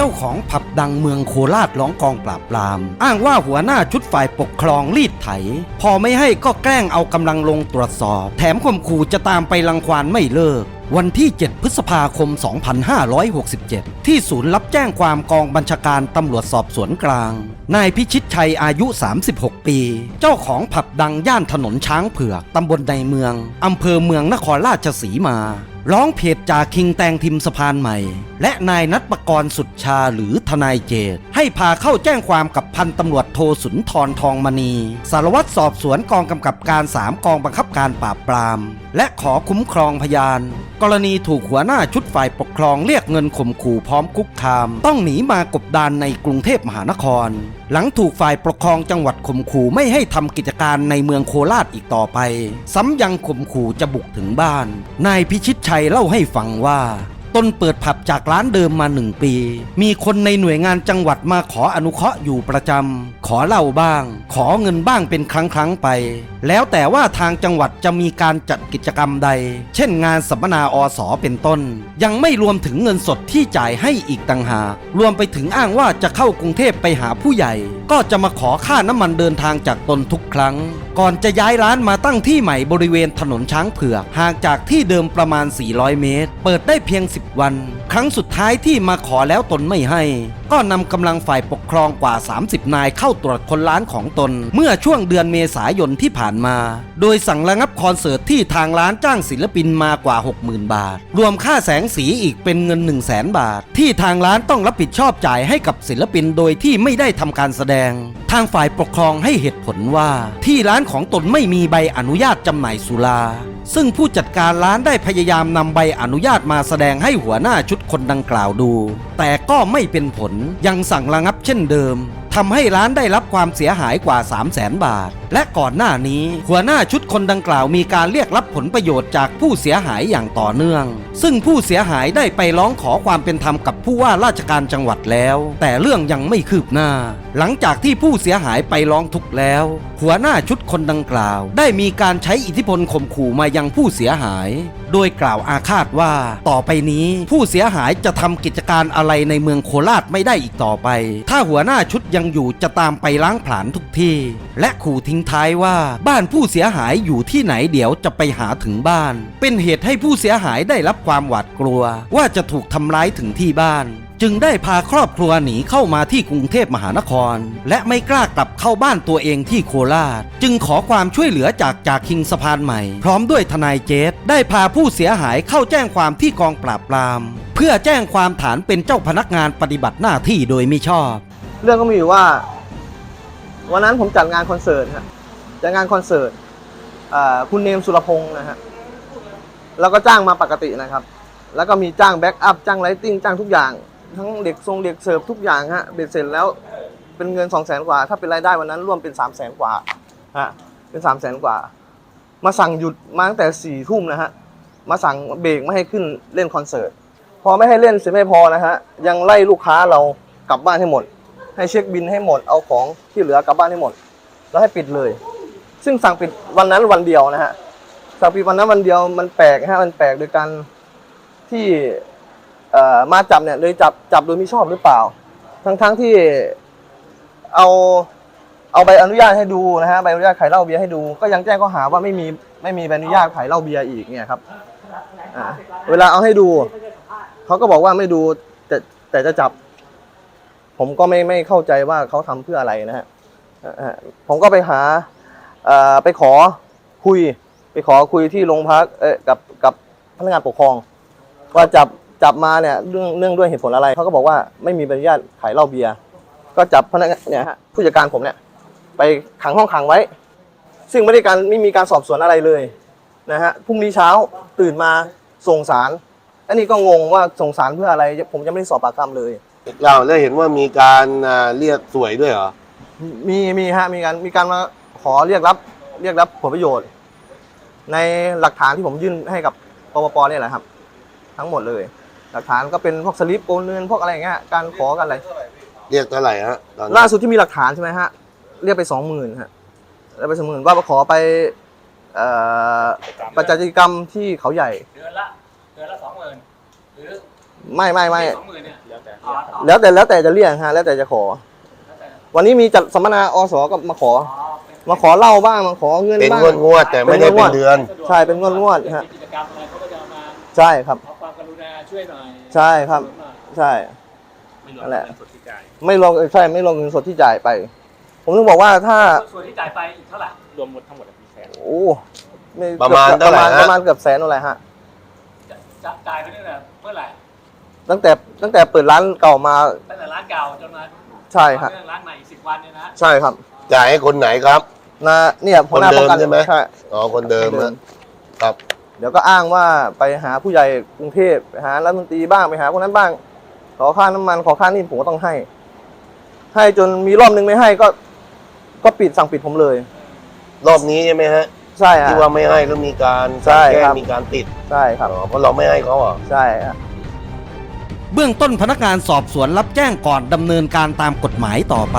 เจ้าของผับดังเมืองโคราชร้องกองปราบปราม อ้างว่าหัวหน้าชุดฝ่ายปกครองรีดไถ พอไม่ให้ก็แกล้งเอากำลังลงตรวจสอบ แถมข่มขู่จะตามไปรังควานไม่เลิก วันที่ 7 พฤษภาคม 2567 ที่ศูนย์รับแจ้งความกองบัญชาการตำรวจสอบสวนกลาง นายพิชิตชัยอายุ 36 ปี เจ้าของผับดังย่านถนนช้างเผือกตำบลในเมือง อำเภอเมืองนครราชสีมา ร้องเพจจากคิงแตงทิมสะพานใหม่ และนายนัทประกรณ์สุดชาหรือทนายเจต ให้พาเข้าแจ้งความกับพันตำรวจโทสุนทรทองมณี สารวัตรสอบสวนกองกำกับการ 3 กองบังคับการปราบปราม และขอคุ้มครองพยานกรณีถูกหัวหน้าชุดฝ่ายปกครองเรียกเงินข่มขู่พร้อมคุกคาม ต้องหนีมากบดานในกรุงเทพมหานคร หลังถูกฝ่ายปกครองจังหวัดข่มขู่ไม่ให้ทำกิจการในเมืองโคราชอีกต่อไป ซ้ำยังข่มขู่จะบุกถึงบ้าน นายพิชิตชัยเล่าให้ฟังว่า นเปิดผับจากร้านเดิมมาหนึ่งปี มีคนในหน่วยงานจังหวัดมาขออนุเคราะห์อยู่ประจำขอเหล้าบ้าง ขอเงินบ้างเป็นครั้งครั้งไป แล้วแต่ว่าทางจังหวัดจะมีการจัดกิจกรรมใด เช่นงานสัมมนาอสอเป็นต้น ยังไม่รวมถึงเงินสดที่จ่ายให้อีกต่างหากรวมไปถึงอ้างว่าจะเข้ากรุงเทพไปหาผู้ใหญ่ ก็จะมาขอค่าน้ำมันเดินทางจากตนทุกครั้ง ก่อนจะย้ายร้านมาตั้งที่ใหม่บริเวณถนนช้างเผือกห่างจากที่เดิมประมาณ 400 เมตร เปิดได้เพียง 10 วัน ครั้งสุดท้ายที่มาขอแล้วตนไม่ให้ ก็นำกำลังฝ่ายปกครองกว่า 30 นายเข้าตรวจคนร้านของตน เมื่อช่วงเดือนเมษายนที่ผ่านมา โดยสั่งระงับคอนเสิร์ตที่ทางร้านจ้างศิลปินมากว่า 60,000 บาท รวมค่าแสงสีอีกเป็นเงิน 1 0 0 0 0แสนบาท ที่ทางร้านต้องรับผิดชอบจ่ายให้กับศิลปินโดยที่ไม่ได้ทำการแสดง ทางฝ่ายปกครองให้เหตุผลว่า ที่ร้านของตนไม่มีใบอนุญาตจำหน่ายสุรา ซึ่งผู้จัดการร้านได้พยายามนำใบอนุญาตมาแสดงให้หัวหน้าชุดคนดังกล่าวดู แต่ก็ไม่เป็นผลยังสั่งระงับเช่นเดิม ทำให้ร้านได้รับความเสียหายกว่า 3 0 0แสนบาท และก่อนหน้านี้ หัวหน้าชุดคนดังกล่าวมีการเรียกรับผลประโยชน์จากผู้เสียหายอย่างต่อเนื่อง ซึ่งผู้เสียหายได้ไปร้องขอความเป็นธรรมกับผู้ว่าราชการจังหวัดแล้ว แต่เรื่องยังไม่คืบหน้า หลังจากที่ผู้เสียหายไปร้องทุกข์แล้ว หัวหน้าชุดคนดังกล่าว ได้มีการใช้อิทธิพลข่มขู่มายังผู้เสียหาย โดยกล่าวอาฆาตว่า ต่อไปนี้ผู้เสียหายจะทำกิจการอะไรในเมืองโคราชไม่ได้อีกต่อไป ถ้าหัวหน้าชุดยังอยู่จะตามไปล้างผลาญทุกที่และขู่ทิ้งท้ายว่าบ้านผู้เสียหายอยู่ที่ไหนเดี๋ยวจะไปหาถึงบ้าน เป็นเหตุให้ผู้เสียหายได้รับความหวาดกลัว ว่าจะถูกทำร้ายถึงที่บ้านจึงได้พาครอบครัวหนีเข้ามาที่กรุงเทพมหานคร และไม่กล้ากลับเข้าบ้านตัวเองที่โคราช จึงขอความช่วยเหลือจากจากคิงสะพานใหม่ พร้อมด้วยทนายเจษได้พาผู้เสียหายเข้าแจ้งความที่กองปราบปราม เพื่อแจ้งความฐานเป็นเจ้าพนักงานปฏิบัติหน้าที่โดยมิชอบ เรื่องก็มีอยู่ว่า วันนั้นผมจัดงานคอนเสิร์ตฮะจัดงานคอนเสิร์ตคุณเนมสุรพงศ์นะฮะแล้วก็จ้างมาปกตินะครับ แล้วก็มีจ้างแบ็กอัพจ้างไลติ้งจ้างทุกอย่าง ทั้งเด็กทรงเด็กเสิร์ฟทุกอย่างฮะเบ็ดเสร็จแล้วเป็นเงิน2 0 0แสนกว่า ถ้าเป็นรายได้วันนั้นร่วมเป็น3 0 0แสนกว่าฮะเป็น3 0 0แสนกว่า มาสั่งหยุดมาตั้งแต่สี่ทุ่มนะฮะมาสั่งเบรกไม่ให้ขึ้นเล่นคอนเสิร์ตพอไม่ให้เล่นเสร็จไม่พอนะฮะยังไล่ลูกค้าเรากลับบ้านให้หมด ให้เช็คบินให้หมดเอาของที่เหลือกลับบ้านให้หมด แล้วให้ปิดเลย ซึ่งสั่งปิดวันนั้นวันเดียวนะฮะสั่งปิดวันนั้นวันเดียวมันแปลกฮะมันแปลกโดยการที่เอ่อมาจับเนี่ยเลยจับจับโดยม่ชอบหรือเปล่า ทั้งทั้งที่เอาเอาใบอนุญาตให้ดูนะฮะใบอนุญาตขายเหล้าเบียร์ให้ดู ก็ยังแจ้งข้อหาว่าไม่มีไม่มีใบอนุญาตขายเหล้าเบียร์อีกเนี่ยครับเวลาเอาให้ดูเขาก็บอกว่าไม่ดูแต่แต่จะจับ ผมก็ไม่ไม่เข้าใจว่าเขาทำเพื่ออะไรนะฮะผมก็ไปหาไปขอคุย ไปขอคุยที่โรงพักเอ่อกับกับพนักงานปกครอง ว่าจับจับมาเนี่ยเรื่องเรื่องด้วยเหตุผลอะไรเขาก็บอกว่าไม่มีใบอนุญาตขายเหล้าเบียร์ก็จับพนักงานเนี่ยฮะผู้จัดการผมเนี่ยไปขังห้องขังไว้ ซึ่งไม่ได้การไม่มีการสอบสวนอะไรเลยนะฮะพรุ่งนี้เช้าตื่นมาส่งสารอันนี้ก็งงว่าส่งสารเพื่ออะไร ผมยังไม่ได้สอบปากคำเลย เราแล้วเห็นว่ามีการอ่าเรียกสวยด้วยเหรอ มีมีฮะมีการมีการมาขอเรียกรับเรียกรับผลประโยชน์ ในหลักฐานที่ผมยื่นให้กับปปปเนี่ยแหละครับ ทั้งหมดเลย หลักฐานก็เป็นพวกสลิปโอนเงินพวกอะไรอย่างเงี้ยการขอกันอะไรเรียกเท่าไหร่ฮะตอนนั้นล่าสุดที่มีหลักฐานใช่ไหมฮะเรียกไปสองหมื่นฮะเรียกไปสองหมื่นว่าขอไปเอ่อประจัดกิจกรรมที่เขาใหญ่ เดือนละ รือไม่ไม่ไม่สองหมื่นเนี่ยแล้วแต่อ๋อต่อแล้วแต่แล้วแต่จะเรียกฮะแล้วแต่จะขอวันนี้มีจัดสัมมนาอสก็มาขอ อ๋อเป็นมาขอเหล่าบ้างมาขอเงินเป็นบ้าง งวดงวดๆแต่ไม่ได้เป็นเดือน สะดวกใช่เป็นงวดงวดฮะ มีกิจกรรมอะไรเขาก็จะเอามาใช่ครับ ขอความกรุณาช่วยหน่อยใช่ครับ หน่อยใช่ ไม่รวมนั่นแหละ เงินสดที่จ่ายไม่ลงเออใช่ไม่ลงเงินสดที่จ่ายไป ผมถึงบอกว่าถ้า ส่วนที่จ่ายไปอีกเท่าไหร่รวมหมดทั้งหมดกี่แสนโอ้ไประมาณกือบเท่าไหร่ประมาณฮะ ประมาณเกือบแสนอะไรฮะ จะจะจ่ายไปตั้งแต่เมื่อไหร่ตั้งแต่ตั้งแต่เปิดร้านเก่ามาตั้งแต่ร้านเก่าจนมาใช่ครับเรื่องร้านใหม่อีกสิบวันเนี่ยนะใช่ครับจ่ายให้คนไหนครับนะเนี่ยหัวหน้าคนเดิป้อมงกันใช่ไหมใช่อ๋อคนเดิมคนเดิมนะครับ เดี๋ยวก็อ้างว่าไปหาผู้ใหญ่กรุงเทพไปหารัฐมนตรีบ้างไปหาคนนั้นบ้าง ขอค่าน้ำมันขอค่านี่ผมก็ต้องให้ ให้จนมีรอบนึงไม่ให้ก็ ก็ปิดสั่งปิดผมเลย รอบนี้ใช่ไหมฮะ ใช่ฮะที่ว่าไม่ให้แล้วมีการใช่แก้ครับ มีการติดใช่ครับ อ๋อเพราะเราไม่ให้เขาเหรอใช่ฮะ เบื้องต้นพนักงานสอบสวนรับแจ้งก่อนดำเนินการตามกฎหมายต่อไป